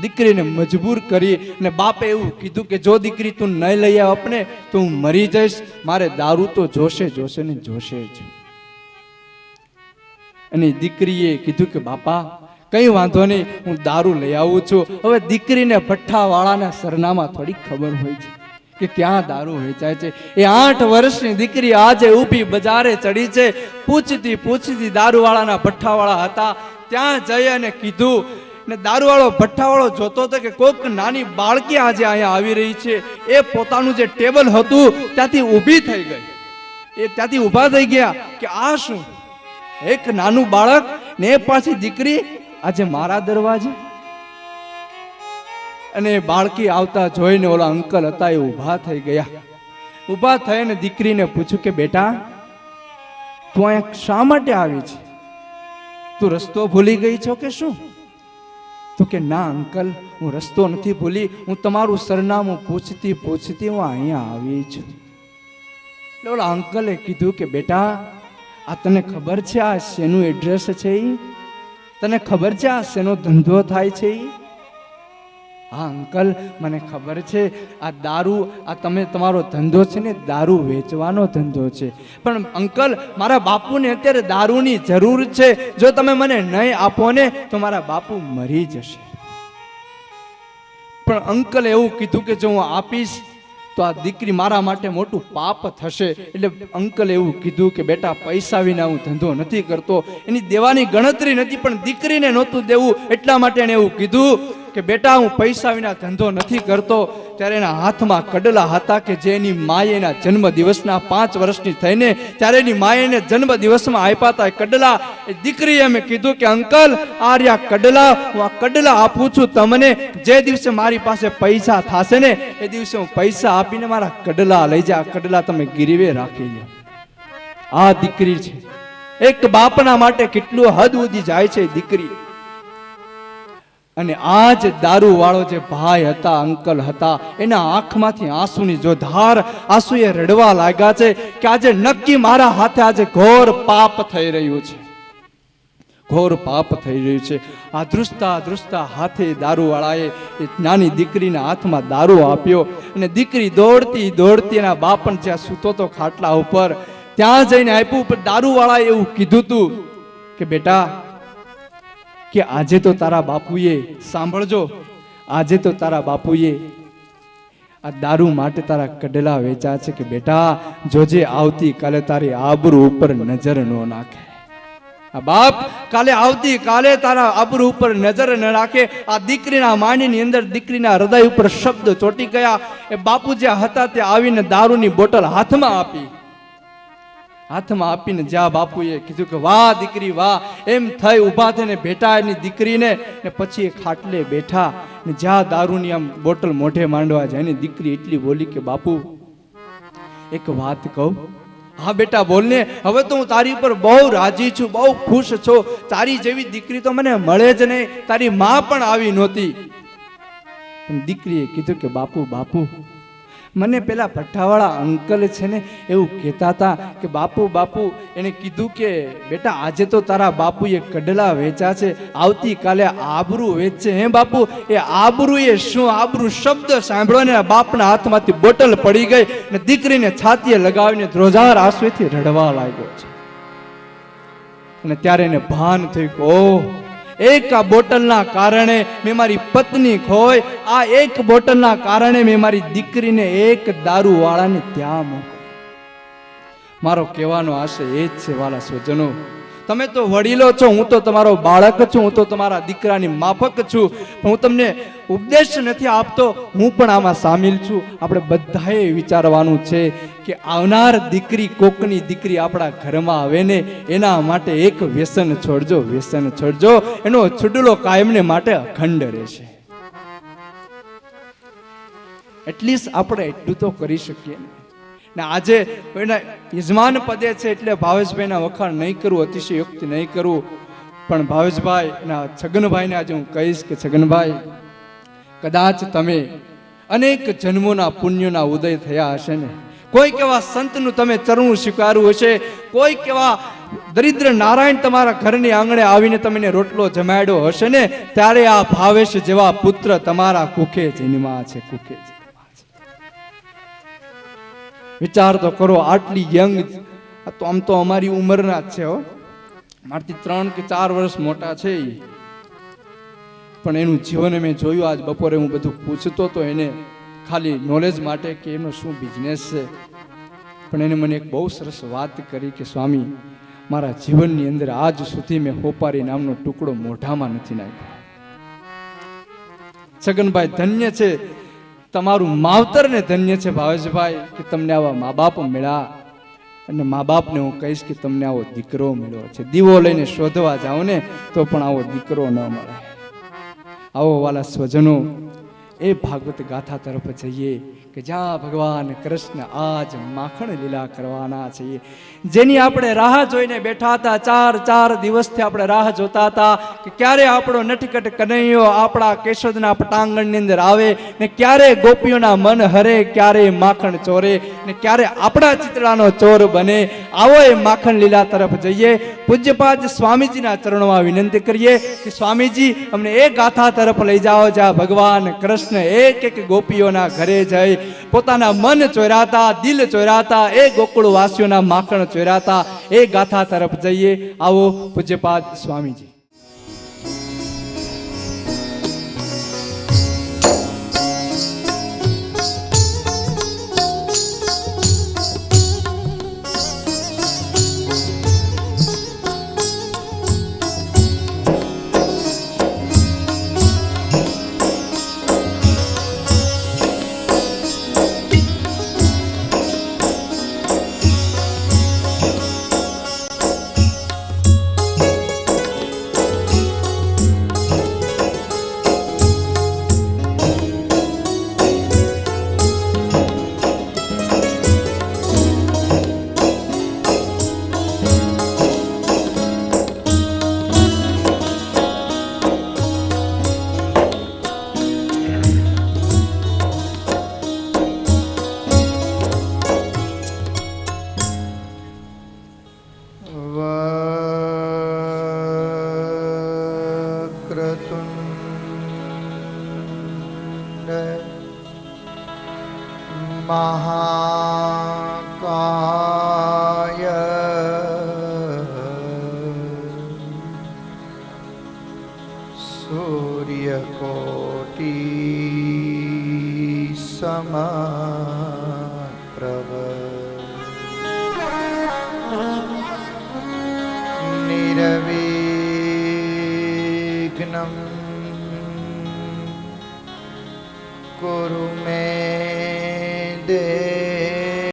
દીકરીને મજબૂર કરી અને બાપે એવું કીધું કે જો દીકરી તું નહીં લઈ આવ આપણે તો હું મરી જઈશ. મારે દારૂ તો જોશે જોશે ને જોશે જ. અને દીકરીએ કીધું કે બાપા, કઈ વાંધો નહીં, હું દારૂ લઈ આવું છું. હવે દીકરીને ભઠ્ઠાવાળાના સરનામા થોડી ખબર હોય છે કે ક્યાં દારૂ વેચાય છે. એ આઠ વર્ષની દીકરી આજે ઊભી બજારે ચડી છે. પૂછતી પૂછતી દારૂવાળાના ભઠ્ઠાવાળા હતા. ત્યાં જઈ અને કીધું ને દારૂવાળો, ભઠ્ઠાવાળો જોતો હતો કે કોઈક નાની બાળકી આજે અહીંયા આવી રહી છે. એ પોતાનું જે ટેબલ હતું, ત્યાંથી ઊભી થઈ ગઈ. એ ત્યાંથી ઊભા થઈ ગયા કે આ શું? એક નાનું બાળક ને એ પાછી દીકરી આજે મારા દરવાજે. અને બાળકી આવતા જોઈને ઓલા અંકલ હતા એ ઊભા થઈ ગયા. ઊભા થઈને દીકરીને પૂછ્યું કે, બેટા, તું અહીંયા શા માટે આવી છે? તું રસ્તો ભૂલી ગઈ છો કે શું? તો કે, ના અંકલ, હું રસ્તો નથી ભૂલી, હું તમારું સરનામું પૂછતી પૂછતી હું અહીંયા આવી છું. ઓલા અંકલે કીધું કે, બેટા, આ તને ખબર છે આ શેનું એડ્રેસ છે તને ખબર છે આ શેનો ધંધો થાય છે હા, અંકલ, મને ખબર છે, આ દારૂ, આ તમે, તમારો ધંધો છે ને, દારૂ વેચવાનો ધંધો છે. પણ અંકલ, મારા બાપુને અત્યારે દારૂની જરૂર છે. જો તમે મને નહીં આપો ને, તો મારા બાપુ મરી જશે. પણ અંકલ એવું કીધું કે જો હું આપીશ, તો આ દીકરી મારા માટે મોટું પાપ થશે. એટલે અંકલ એવું કીધું કે બેટા, પૈસા વિના હું ધંધો નથી કરતો. એની દેવાની ગણતરી નથી, પણ દીકરીને નહોતું દેવું, એટલા માટે એણે એવું કીધું કે બેટા, હું પૈસા વિના ધંધો નથી કરતો. ત્યારે એના હાથમાં કડલા હતા કે જે એની માએ એના જન્મ દિવસના પાંચ વર્ષની થઈને, ત્યારે એની માએ એને જન્મ દિવસમાં આપ્યા હતા કડલા. એ દીકરીએ મેં કીધું કે, અંકલ આ કડલા, હું આ કડલા આપું છું તમને. જે દિવસે મારી પાસે પૈસા થશે ને, એ દિવસે હું પૈસા આપીને મારા કડલા લઈ જા. કડલા તમે ગીરવે રાખી લો આ દીકરી છે. એક બાપના માટે કેટલું હદ ઉદી જાય છે દીકરી. અને આ જ દારૂ વાળો જે ભાઈ હતા, અંકલ હતા, એના આંખમાંથી આંસુની જો ધાર એ રડવા લાગ્યા છે કે આજે નક્કી મારા હાથે આજે ઘોર પાપ થઈ રહ્યું છે. ઘોર પાપ થઈ રહ્યું છે. આ ધ્રુસતા ધ્રુસતા હાથે દારૂવાળાએ એ નાની દીકરીના હાથમાં દારૂ આપ્યો અને દીકરી દોડતી દોડતી એના બાપણ જ્યાં સૂતો તો ખાટલા ઉપર. ત્યાં જઈને આપ્યું, પણ દારૂવાળાએ એવું કીધું તું કે બેટા કે આજે તો તારા બાપુએ સાંભળજો. આજે તો તારા બાપુએ આ દારૂ માટે તારા કડલા વેચા છે કે બેટા જોજે આવતી કાલે તારી આબરૂ ઉપર નજર ન નાખે. આ બાપ, કાલે આવતી કાલે તારા આબરૂ ઉપર નજર ન રાખે આ દીકરીના માનીની અંદર દીકરીના હૃદય ઉપર શબ્દ ચોટી ગયા. એ બાપુ જ્યાં હતા તે આવીને દારૂની બોટલ હાથમાં આપી. હાથમાં આપીને જ્યાં બાપુએ કીધું કે, વાહ દીકરી, વાહ. એમ થઈ ઊભા થઈને બેઠા એની દીકરીને ને પછી એ ખાટલે બેઠા ને જ્યાં દારૂની આમ બોટલ મોઢે માંડવા જાય એની દીકરી એટલી બોલી કે, બાપુ, એક વાત કહું. હા બેટા બોલને હવે તો હું તારી ઉપર બહુ રાજી છું, બહુ ખુશ છું. તારી જેવી દીકરી તો મને મળે જ નહીં. તારી માં પણ આવી નહોતી. દીકરીએ કીધું કે, બાપુ બાપુ મને પેલા ભઠ્ઠાવાળા અંકલ છે ને એવું કહેતા હતા કે, બાપુ બાપુ, એને કીધું કે, બેટા, આજે તો તારા બાપુએ કડલા વેચા છે, આવતીકાલે આબરૂ વેચશે. હે બાપુ, એ આબરૂ એ શું આબરૂ શબ્દ સાંભળો ને બાપના હાથમાંથી બોટલ પડી ગઈ ને દીકરીને છાતીએ લગાવીને ધ્રોજાર આંસુએથી રડવા લાગ્યો છે. અને ત્યારે એને ભાન થયું ઓહ એક આ બોટલના કારણે મેં મારી પત્ની ખોય આ એક બોટલના કારણે મેં મારી દીકરીને એક દારૂવાળાને ત્યાં મોકલી મારો કહેવાનો આશય એ જ છે વાલા સ્વજનો. તમે તો વડીલો છો, હું તો તમારો બાળક છું, હું તો તમારા દીકરાની માફક છું. હું તમને ઉપદેશ નથી આપતો, હું પણ આમાં સામેલ છું. આપણે બધાએ વિચારવાનું છે કે આવનાર દીકરી કોકની દીકરી આપણા ઘરમાં આવે ને, એના માટે એક વ્યસન છોડજો વ્યસન છોડજો. એનો છુડલો કાયમને માટે અખંડ રહેશે. એટલીસ્ટ આપણે એટલું તો કરી શકીએ ને. આજે એના યજમાન પદે છે એટલે ભાવેશભાઈના વખાણ નહીં કરવું અતિશયોક્તિ નહીં કરવું પણ ભાવેશભાઈ એના છગનભાઈને આજે હું કહીશ કે, છગનભાઈ, કદાચ તમે અનેક જન્મોના પુણ્યોના ઉદય થયા હશે ને. કોઈક કેવા સંતનું તમે ચરણું સ્વીકાર્યું હશે, કોઈ કેવા દરિદ્ર નારાયણ તમારા ઘરની આંગણે આવીને તમને રોટલો જમાડ્યો હશે ને, ત્યારે આ ભાવેશ જેવા પુત્ર તમારા કુખે જન્મા છે, કુખે વિચાર તો કરો, આટલી યંગ તો આમ તો અમારી ઉંમરના જ છે હો. મારથી ત્રણ કે ચાર વર્ષ મોટા છે પણ એનું જીવન મેં જોયું, આજ બપોરે હું બધું પૂછતો તો એને ખાલી નોલેજ માટે કે એનો શું બિઝનેસ છે? પણ એને મને એક બહુ સરસ વાત કરી કે, સ્વામી, મારા જીવનની અંદર આજ સુધી મેં હોપારી નામનો ટુકડો મોઢામાં નથી નાખ્યો. છગનભાઈ, ધન્ય છે. તમારું માવતર ને ધન્ય છે ભાવેશભાઈ કે તમને આવા મા બાપ મળ્યા. અને મા બાપને હું કહીશ કે તમને આવો દીકરો મળ્યો છે. દીવો લઈને શોધવા જાઓ ને તો પણ આવો દીકરો ન મળે. આવો વાલા સ્વજનો એ ભાગવત ગાથા તરફ જઈએ કે જ્યાં ભગવાન કૃષ્ણ આજ માખણ લીલા કરવાના છે જેની આપણે રાહ જોઈને બેઠા હતા, ચાર ચાર દિવસથી આપણે રાહ જોતા હતા કે ક્યારે આપણો નટકટ કનૈયો આપણા કેશોદના પટાંગણની અંદર આવે ને ક્યારે ગોપીઓના મન હરે, ક્યારે માખણ ચોરે ને ક્યારે આપણા ચિતડાનો ચોર બને. આવો એ માખણ લીલા તરફ જઈએ. પૂજ્યપાદ સ્વામીજીના ચરણોમાં વિનંતી કરીએ કે સ્વામીજી, અમને એ ગાથા તરફ લઈ જાઓ જ્યાં ભગવાન કૃષ્ણ એક એક ગોપીઓના ઘરે જઈ પોતાના મન ચોરાતા, દિલ ચોરાતા, એ ગોકુળવાસીઓના માખણ ચોરાતા, એ ગાથા તરફ જઈએ. આવો પૂજ્યપાદ સ્વામીજી. de